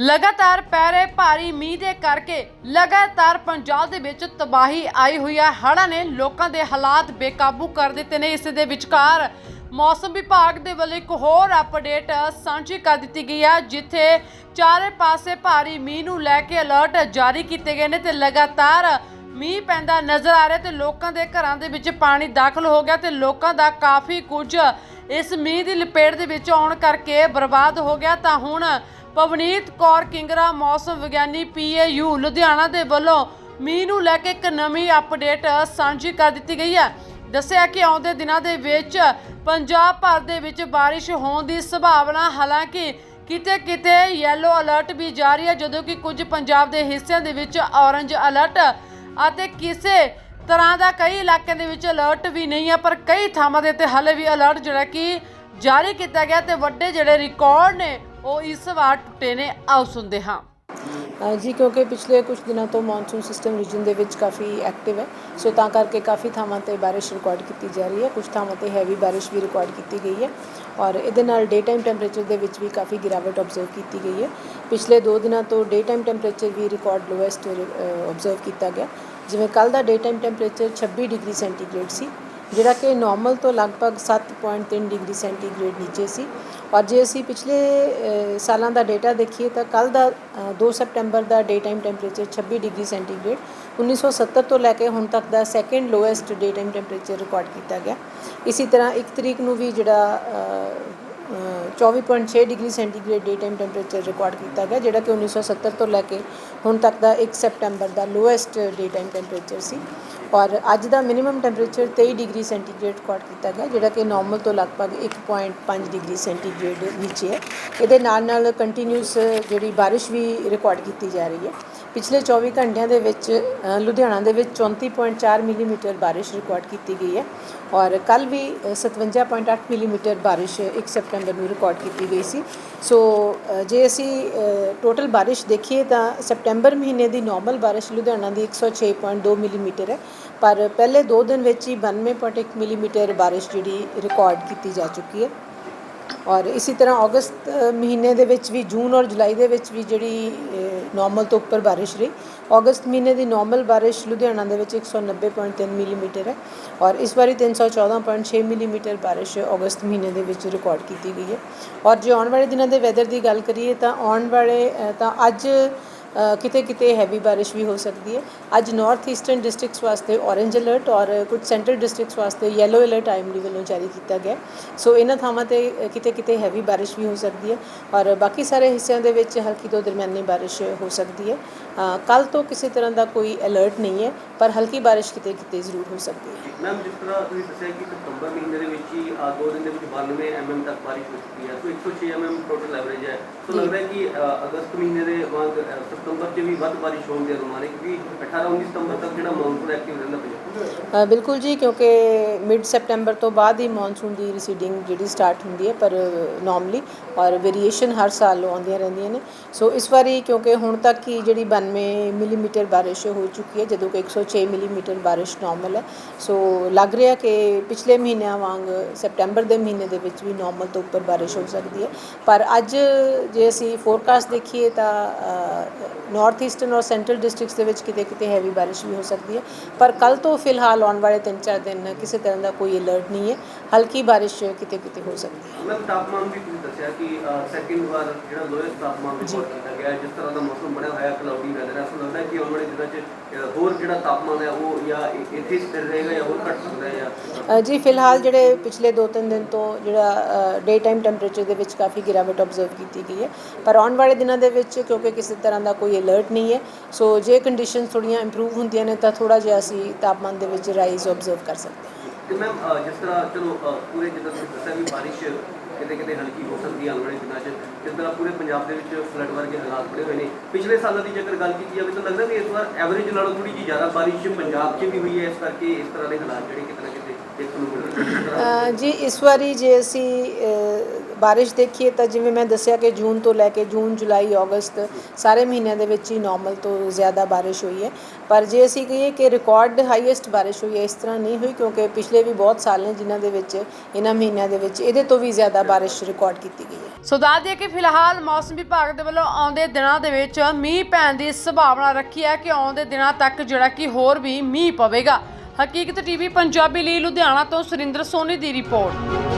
ਲਗਾਤਾਰ ਪੈ ਰਹੇ ਭਾਰੀ ਮੀਂਹ ਦੇ ਕਰਕੇ ਲਗਾਤਾਰ ਪੰਜਾਬ ਦੇ ਵਿੱਚ ਤਬਾਹੀ ਆਈ ਹੋਈ ਹੈ। ਹੜ੍ਹਾਂ ਨੇ ਲੋਕਾਂ ਦੇ ਹਾਲਾਤ ਬੇਕਾਬੂ ਕਰ ਦਿੱਤੇ ਨੇ। ਇਸ ਦੇ ਵਿਚਕਾਰ ਮੌਸਮ ਵਿਭਾਗ ਦੇ ਵੱਲੋਂ ਇੱਕ ਹੋਰ ਅਪਡੇਟ ਸਾਂਝੀ ਕਰ ਦਿੱਤੀ ਗਈ ਹੈ, ਜਿੱਥੇ ਚਾਰੇ ਪਾਸੇ ਭਾਰੀ ਮੀਂਹ ਨੂੰ ਲੈ ਕੇ ਅਲਰਟ ਜਾਰੀ ਕੀਤੇ ਗਏ ਨੇ ਤੇ ਲਗਾਤਾਰ ਮੀਂਹ ਪੈਂਦਾ ਨਜ਼ਰ ਆ ਰਿਹਾ ਤੇ ਲੋਕਾਂ ਦੇ ਘਰਾਂ ਦੇ ਵਿੱਚ ਪਾਣੀ ਦਾਖਲ ਹੋ ਗਿਆ ਤੇ ਲੋਕਾਂ ਦਾ ਕਾਫੀ ਕੁਝ ਇਸ ਮੀਂਹ ਦੀ ਲਪੇਟ ਦੇ ਵਿੱਚ ਆਉਣ ਕਰਕੇ ਬਰਬਾਦ ਹੋ ਗਿਆ। ਤਾਂ ਹੁਣ ਪਵਨੀਤ ਕੌਰ ਕਿੰਗਰਾ, ਮੌਸਮ ਵਿਗਿਆਨੀ ਪੀਏਯੂ ਲੁਧਿਆਣਾ ਦੇ ਵੱਲੋਂ ਮੀਂਹ ਨੂੰ ਲੈ ਕੇ ਇੱਕ ਨਵੀਂ ਅਪਡੇਟ ਸਾਂਝੀ ਕਰ ਦਿੱਤੀ ਗਈ ਹੈ। ਦੱਸਿਆ ਕਿ ਆਉਂਦੇ ਦਿਨਾਂ ਦੇ ਵਿੱਚ ਪੰਜਾਬ ਭਰ ਦੇ ਵਿੱਚ ਬਾਰਿਸ਼ ਹੋਣ ਦੀ ਸੰਭਾਵਨਾ, ਹਾਲਾਂਕਿ ਕਿਤੇ ਕਿਤੇ ਯੈਲੋ ਅਲਰਟ ਵੀ ਜਾਰੀ ਹੈ, ਜਦੋਂ ਕਿ ਕੁਝ ਪੰਜਾਬ ਦੇ ਹਿੱਸਿਆਂ ਦੇ ਵਿੱਚ ਔਰੰਜ ਅਲਰਟ ਅਤੇ ਕਿਸੇ ਤਰ੍ਹਾਂ ਦਾ ਕਈ ਇਲਾਕਿਆਂ ਦੇ ਵਿੱਚ ਅਲਰਟ ਵੀ ਨਹੀਂ ਹੈ, ਪਰ ਕਈ ਥਾਵਾਂ ਦੇ ਉੱਤੇ ਹਾਲੇ ਵੀ ਅਲਰਟ ਜਿਹੜਾ ਕਿ ਜਾਰੀ ਕੀਤਾ ਗਿਆ ਤੇ ਵੱਡੇ ਜਿਹੜੇ ਰਿਕਾਰਡ ਨੇ ਉਹ ਇਸ ਵਾਰ ਟੁੱਟੇ ਨੇ, ਆਓ ਸੁਣਦੇ ਹਾਂ। ਜੀ, ਕਿਉਂਕਿ ਪਿਛਲੇ ਕੁਝ ਦਿਨਾਂ ਤੋਂ ਮੌਨਸੂਨ ਸਿਸਟਮ ਰੀਜਨ ਦੇ ਵਿੱਚ ਕਾਫੀ ਐਕਟਿਵ ਹੈ, ਸੋ ਤਾਂ ਕਰਕੇ ਕਾਫੀ ਥਾਵਾਂ ਤੇ ਬਾਰਿਸ਼ ਰਿਕਾਰਡ ਕੀਤੀ ਜਾ ਰਹੀ ਹੈ ਕੁਝ ਥਾਵਾਂ ਤੇ ਹੈਵੀ ਬਾਰਿਸ਼ ਵੀ ਰਿਕਾਰਡ ਕੀਤੀ ਗਈ ਹੈ, ਔਰ ਇਹਦੇ ਨਾਲ ਡੇ ਟਾਈਮ ਟੈਂਪਰੇਚਰ ਦੇ ਵਿੱਚ ਵੀ ਕਾਫੀ ਗਿਰਾਵਟ ਆਬਜ਼ਰਵ ਕੀਤੀ ਗਈ ਹੈ। ਪਿਛਲੇ 2 ਦਿਨਾਂ ਤੋਂ ਡੇ ਟਾਈਮ ਟੈਂਪਰੇਚਰ ਵੀ ਰਿਕਾਰਡ ਲੋਐਸਟ ਆਬਜ਼ਰਵ ਕੀਤਾ ਗਿਆ। ਜਿਵੇਂ ਕੱਲ ਦਾ day time temperature 26 degree centigrade ਸੀ ਜਿਹੜਾ ਕਿ ਨਾਰਮਲ ਤੋਂ ਲਗਭਗ 7.3 ਡਿਗਰੀ ਸੈਂਟੀਗ੍ਰੇਡ ਨੀਚੇ ਸੀ। ਔਰ ਜੇ ਅਸੀਂ ਪਿਛਲੇ ਸਾਲਾਂ ਦਾ ਡੇਟਾ ਦੇਖੀਏ ਤਾਂ ਕੱਲ ਦਾ ਅ, 2 ਸੈਪਟੈਂਬਰ ਦਾ day time temperature 26 degree centigrade 1970 ਤੋਂ ਲੈ ਕੇ ਹੁਣ ਤੱਕ ਦਾ second lowest day time temperature record ਕੀਤਾ ਗਿਆ। ਇਸੇ ਤਰ੍ਹਾਂ 1 ਤਰੀਕ ਨੂੰ ਵੀ ਜਿਹੜਾ 24.6 degree centigrade day time temperature record ਕੀਤਾ ਗਿਆ, ਜਿਹੜਾ ਕਿ 1970 ਤੋਂ ਲੈ ਕੇ ਹੁਣ ਤੱਕ ਦਾ 1 ਸੈਪਟੈਂਬਰ ਦਾ ਲੋਐਸਟ ਡੇ ਟਾਈਮ ਟੈਂਪਰੇਚਰ ਸੀ। ਔਰ ਅੱਜ ਦਾ minimum temperature 23 degree centigrade record ਕੀਤਾ ਗਿਆ, ਜਿਹੜਾ ਕਿ ਨਾਰਮਲ ਤੋਂ ਲਗਭਗ 1.5 ਡਿਗਰੀ ਸੈਂਟੀਗ੍ਰੇਡ ਨੀਚੇ ਹੈ। ਇਹਦੇ ਨਾਲ ਨਾਲ ਕੰਟੀਨਿਊਸ ਜਿਹੜੀ ਬਾਰਿਸ਼ ਵੀ ਰਿਕਾਰਡ ਕੀਤੀ ਜਾ ਰਹੀ ਹੈ। ਪਿਛਲੇ 24 ਘੰਟਿਆਂ ਦੇ ਵਿੱਚ ਲੁਧਿਆਣਾ ਦੇ ਵਿੱਚ 34.4 ਮਿਲੀਮੀਟਰ ਬਾਰਿਸ਼ ਰਿਕਾਰਡ ਕੀਤੀ ਗਈ ਹੈ ਔਰ ਕੱਲ ਵੀ ਅ, 57.8 ਮਿਲੀਮੀਟਰ ਬਾਰਿਸ਼ 1 ਸੈਪਟੈਂਬਰ ਨੂੰ ਰਿਕਾਰਡ ਕੀਤੀ ਗਈ ਸੀ। ਸੋ ਜੇ ਅਸੀਂ ਟੋਟਲ ਬਾਰਿਸ਼ ਦੇਖੀਏ ਤਾਂ ਸੈਪਟੈਂਬਰ ਮਹੀਨੇ ਦੀ ਨਾਰਮਲ ਬਾਰਿਸ਼ ਲੁਧਿਆਣਾ ਦੀ 106.2 ਮਿਲੀਮੀਟਰ ਹੈ ਪਰ ਪਹਿਲੇ 2 ਦਿਨ ਵਿੱਚ ਹੀ 92.1 ਮਿਲੀਮੀਟਰ ਬਾਰਿਸ਼ ਜਿਹੜੀ ਰਿਕਾਰਡ ਕੀਤੀ ਜਾ ਚੁੱਕੀ ਹੈ। ਔਰ ਇਸੇ ਤਰ੍ਹਾਂ ਅਗਸਤ ਮਹੀਨੇ ਦੇ ਵਿੱਚ ਵੀ, ਜੂਨ ਔਰ ਜੁਲਾਈ ਦੇ ਵਿੱਚ ਵੀ ਜਿਹੜੀ ਨਾਰਮਲ ਤੋਂ ਉੱਪਰ ਬਾਰਿਸ਼ ਰਹੀ। ਅਗਸਤ ਮਹੀਨੇ ਦੀ ਨਾਰਮਲ ਬਾਰਿਸ਼ ਲੁਧਿਆਣਾ ਦੇ ਵਿੱਚ 190.3 ਮਿਲੀਮੀਟਰ ਹੈ ਔਰ ਇਸ ਵਾਰੀ 314.6 ਮਿਲੀਮੀਟਰ ਬਾਰਿਸ਼ ਅਗਸਤ ਮਹੀਨੇ ਦੇ ਵਿੱਚ ਰਿਕਾਰਡ ਕੀਤੀ ਗਈ ਹੈ। ਔਰ ਜੇ ਆਉਣ ਵਾਲੇ ਦਿਨਾਂ ਦੇ ਵੈਦਰ ਦੀ ਗੱਲ ਕਰੀਏ ਤਾਂ ਆਉਣ ਵਾਲੇ ਤਾਂ ਅੱਜ ਕਿਤੇ ਕਿਤੇ ਹੈਵੀ ਬਾਰਿਸ਼ ਵੀ ਹੋ ਸਕਦੀ ਹੈ। ਅੱਜ ਨਾਰਥ ਈਸਟਰਨ ਡਿਸਟ੍ਰਿਕਟਸ ਵਾਸਤੇ ਔਰੇਂਜ ਅਲਰਟ ਔਰ ਕੁਝ ਸੈਂਟਰਲ ਡਿਸਟ੍ਰਿਕਟਸ ਵਾਸਤੇ ਯੈਲੋ ਅਲਰਟ ਆਈਐਮਡੀ ਵੱਲੋਂ ਜਾਰੀ ਕੀਤਾ ਗਿਆ ਸੋ ਇਹਨਾਂ ਥਾਵਾਂ ਤੇ ਕਿਤੇ ਕਿਤੇ ਹੈਵੀ ਬਾਰਿਸ਼ ਵੀ ਹੋ ਸਕਦੀ ਹੈ ਔਰ ਬਾਕੀ ਸਾਰੇ ਹਿੱਸਿਆਂ ਦੇ ਵਿੱਚ ਹਲਕੀ ਤੋਂ ਦਰਮਿਆਨੀ ਬਾਰਿਸ਼ ਹੋ ਸਕਦੀ ਹੈ। ਕੱਲ ਤੋਂ ਕਿਸੇ ਤਰ੍ਹਾਂ ਦਾ ਕੋਈ ਅਲਰਟ ਨਹੀਂ ਹੈ ਪਰ ਹਲਕੀ ਬਾਰਿਸ਼ ਕਿਤੇ ਕਿਤੇ ਜ਼ਰੂਰ ਹੋ ਸਕਦੀ ਹੈ। ਮੈਮ ਜਿਸ ਤਰ੍ਹਾਂ ਤੁਸੀਂ ਦੱਸਿਆ ਕਿ ਸਤੰਬਰ ਮਹੀਨੇ ਦੇ ਵਿੱਚ ਹੀ ਦੋ ਦਿਨ ਦੇ ਵਿੱਚ 92 ਐਮਐਮ ਤੱਕ ਬਾਰਿਸ਼ ਹੋ ਚੁੱਕੀ ਹੈ ਸੋ 106 ਐਮਐਮ ਟੋਟਲ ਐਵਰੇਜ ਹੈ। ਸੋ। ਲੱਗਦਾ ਹੈ ਕਿ ਅਗਸਤ ਮਹੀਨੇ ਦੇ ਵਾਂਗ ਅ, 'ਚ ਵੀ ਵੱਧ ਬਾਰਿਸ਼ ਹੋਣ ਦੇ ਅਨੁਮਾਨ ਹੈ ਕਿਉਂਕਿ 18 19 ਸਤੰਬਰ ਤੱਕ ਜਿਹੜਾ ਮੌਨਸੂਨ ਐਕਟਿਵ ਰਹਿੰਦਾ ਪੰਜਾਬ ਬਿਲਕੁਲ ਜੀ ਕਿਉਂਕਿ ਮਿਡ ਸੈਪਟੈਂਬਰ ਤੋਂ ਬਾਅਦ ਹੀ ਮੌਨਸੂਨ ਦੀ ਰੀਸੀਡਿੰਗ ਜਿਹੜੀ ਸਟਾਰਟ ਹੁੰਦੀ ਹੈ ਪਰ ਨਾਰਮਲੀ ਔਰ ਵੇਰੀਏਸ਼ਨ ਹਰ ਸਾਲ ਆਉਂਦੀਆਂ ਰਹਿੰਦੀਆਂ ਨੇ। ਸੋ ਇਸ ਵਾਰੀ ਕਿਉਂਕਿ ਹੁਣ ਤੱਕ ਹੀ ਜਿਹੜੀ 92 ਮਿਲੀਮੀਟਰ ਬਾਰਿਸ਼ ਹੋ ਚੁੱਕੀ ਹੈ ਜਦੋਂ ਕਿ 106 ਮਿਲੀਮੀਟਰ ਬਾਰਿਸ਼ ਨਾਰਮਲ ਹੈ। ਸੋ ਲੱਗ ਰਿਹਾ ਕਿ ਪਿਛਲੇ ਮਹੀਨਿਆਂ ਵਾਂਗ ਸੈਪਟੈਂਬਰ ਦੇ ਮਹੀਨੇ ਦੇ ਵਿੱਚ ਵੀ ਨਾਰਮਲ ਤੋਂ ਉੱਪਰ ਬਾਰਿਸ਼ ਹੋ ਸਕਦੀ ਹੈ। ਪਰ ਅੱਜ ਜੇ ਅਸੀਂ ਫੋਰਕਾਸਟ ਦੇਖੀਏ ਤਾਂ ਨਾਰਥ ਈਸਟਰਨ ਔਰ ਸੈਂਟਰਲ ਡਿਸਟ੍ਰਿਕਟਸ ਦੇ ਵਿੱਚ ਕਿਤੇ ਕਿਤੇ ਹੈਵੀ ਬਾਰਿਸ਼ ਵੀ ਹੋ ਸਕਦੀ ਹੈ। ਪਰ ਕੱਲ ਤੋਂ ਫਿਲਹਾਲ ਆਉਣ ਵਾਲੇ 3-4 ਦਿਨ ਕਿਸੇ ਤਰ੍ਹਾਂ ਦਾ ਕੋਈ ਅਲਰਟ ਨਹੀਂ ਹੈ। ਹਲਕੀ ਬਾਰਿਸ਼ ਕਿਤੇ ਕਿਤੇ ਹੋ ਸਕਦੀ ਹੈ। ਮੈਮ ਤਾਪਮਾਨ ਵੀ ਤੁਸੀਂ ਦੱਸਿਆ ਕਿ ਸੈਕਿੰਡ ਵਾਰ ਜਿਹੜਾ ਲੋਐਸਟ ਤਾਪਮਾਨ ਰਿਕਾਰਡ ਕੀਤਾ ਗਿਆ ਜਿਸ ਤਰ੍ਹਾਂ ਦਾ ਮੌਸਮ ਬਣਿਆ ਹੋਇਆ ਕਲਾਉਡੀ ਵੈਦਰ ਹੈ ਸੋ ਲੱਗਦਾ ਹੈ ਕਿ ਆਉਣ ਵਾਲੇ ਦਿਨਾਂ 'ਚ ਹੋਰ ਜਿਹੜਾ ਤਾਪਮਾਨ ਹੈ ਉਹ ਜਾਂ ਇੱਥੇ ਸਥਿਰ ਰਹੇਗਾ ਜਾਂ ਹੋਰ ਘਟ ਸਕਦਾ ਹੈ ਜਾਂ ਜੀ ਫਿਲਹਾਲ ਜਿਹੜੇ ਪਿਛਲੇ 2-3 ਦਿਨ ਤੋਂ ਜਿਹੜਾ ਡੇ ਟਾਈਮ ਟੈਂਪਰੇਚਰ ਦੇ ਵਿੱਚ ਕਾਫੀ ਗਿਰਾਵਟ ਆਬਜ਼ਰਵ ਕੀਤੀ ਗਈ ਹੈ। ਪਰ ਆਉਣ ਵਾਲੇ ਦਿਨਾਂ ਦੇ ਵਿੱਚ ਕਿਉਂਕਿ ਕਿਸੇ ਤਰ੍ਹਾਂ ਦਾ ਕੋਈ ਅਲਰਟ ਨਹੀਂ ਹੈ। ਸੋ ਜੇ ਕੰਡੀਸ਼ਨਸ ਥੋੜੀਆਂ ਇੰਪਰੂਵ ਹੁੰਦੀਆਂ ਨੇ ਤਾਂ ਥੋੜਾ ਜਿਹਾ ਅਸੀਂ ਤਾਪਮਾਨ ਦੇ ਵਿੱਚ ਰਾਈਜ਼ ਆਬਜ਼ਰਵ ਕਰ ਸਕਦੇ ਹਾਂ। ਤੇ ਮੈਮ ਜਿਸ ਤਰ੍ਹਾਂ ਚਲੋ ਪੂਰੇ ਜਿੱਦਾਂ ਤੁਸੀਂ ਦੱਸਿਆ ਵੀ ਬਾਰਿਸ਼ ਕਿਤੇ ਕਿਤੇ ਹਲਕੀ ਹੋ ਸਕਦੀ ਹੈ ਵਾਲੇ ਦਿਨਾਂ 'ਚ ਜਿਸ ਤਰ੍ਹਾਂ ਪੂਰੇ ਪੰਜਾਬ ਦੇ ਵਿੱਚ ਫਲੱਡ ਵਰਗੇ ਹਾਲਾਤ ਬਣੇ ਹੋਏ ਨੇ। ਪਿਛਲੇ ਸਾਲਾਂ ਦੀ ਜੇਕਰ ਗੱਲ ਕੀਤੀ ਜਾਵੇ ਤਾਂ ਲੱਗਦਾ ਵੀ ਇਸ ਵਾਰ ਐਵਰੇਜ ਨਾਲੋਂ ਥੋੜੀ ਜਿਹੀ ਜ਼ਿਆਦਾ ਬਾਰਿਸ਼ ਪੰਜਾਬ 'ਚ ਵੀ ਹੋਈ ਹੈ ਇਸ ਕਰਕੇ ਇਸ ਤਰ੍ਹਾਂ ਦੇ ਹਾਲਾਤ ਜਿਹੜੇ ਕਿਤੇ ਨਾ ਕਿਤੇ ਦੇਖਣ ਨੂੰ ਮਿਲ ਰਹੇ ਜੀ ਇਸ ਵਾਰੀ ਜੇ ਅਸੀਂ ਬਾਰਿਸ਼ ਦੇਖੀਏ ਤਾਂ ਜਿਵੇਂ ਮੈਂ ਦੱਸਿਆ ਕਿ ਜੂਨ ਤੋਂ ਲੈ ਕੇ ਜੂਨ, ਜੁਲਾਈ, ਅਗਸਤ ਸਾਰੇ ਮਹੀਨਿਆਂ ਦੇ ਵਿੱਚ ਹੀ ਨਾਰਮਲ ਤੋਂ ਜ਼ਿਆਦਾ ਬਾਰਿਸ਼ ਹੋਈ ਹੈ। ਪਰ ਜੇ ਅਸੀਂ ਕਹੀਏ ਕਿ ਰਿਕਾਰਡ ਹਾਈਐਸਟ ਬਾਰਿਸ਼ ਹੋਈ ਹੈ, ਇਸ ਤਰ੍ਹਾਂ ਨਹੀਂ ਹੋਈ ਕਿਉਂਕਿ ਪਿਛਲੇ ਵੀ ਬਹੁਤ ਸਾਲ ਨੇ ਜਿਨ੍ਹਾਂ ਦੇ ਵਿੱਚ, ਇਹਨਾਂ ਮਹੀਨਿਆਂ ਦੇ ਵਿੱਚ ਇਹਦੇ ਤੋਂ ਵੀ ਜ਼ਿਆਦਾ ਬਾਰਿਸ਼ ਰਿਕਾਰਡ ਕੀਤੀ ਗਈ ਹੈ। ਸੋ ਦੱਸ ਦਈਏ ਕਿ ਫਿਲਹਾਲ ਮੌਸਮ ਵਿਭਾਗ ਦੇ ਵੱਲੋਂ ਆਉਂਦੇ ਦਿਨਾਂ ਦੇ ਵਿੱਚ ਮੀਂਹ ਪੈਣ ਦੀ ਸੰਭਾਵਨਾ ਰੱਖੀ ਹੈ ਕਿ ਆਉਂਦੇ ਦਿਨਾਂ ਤੱਕ ਜਿਹੜਾ ਕਿ ਹੋਰ ਵੀ ਮੀਂਹ ਪਵੇਗਾ। ਹਕੀਕਤ ਟੀਵੀ, ਪੰਜਾਬੀ ਲਈ ਲੁਧਿਆਣਾ ਤੋਂ ਸੁਰਿੰਦਰ ਸੋਨੀ ਦੀ ਰਿਪੋਰਟ।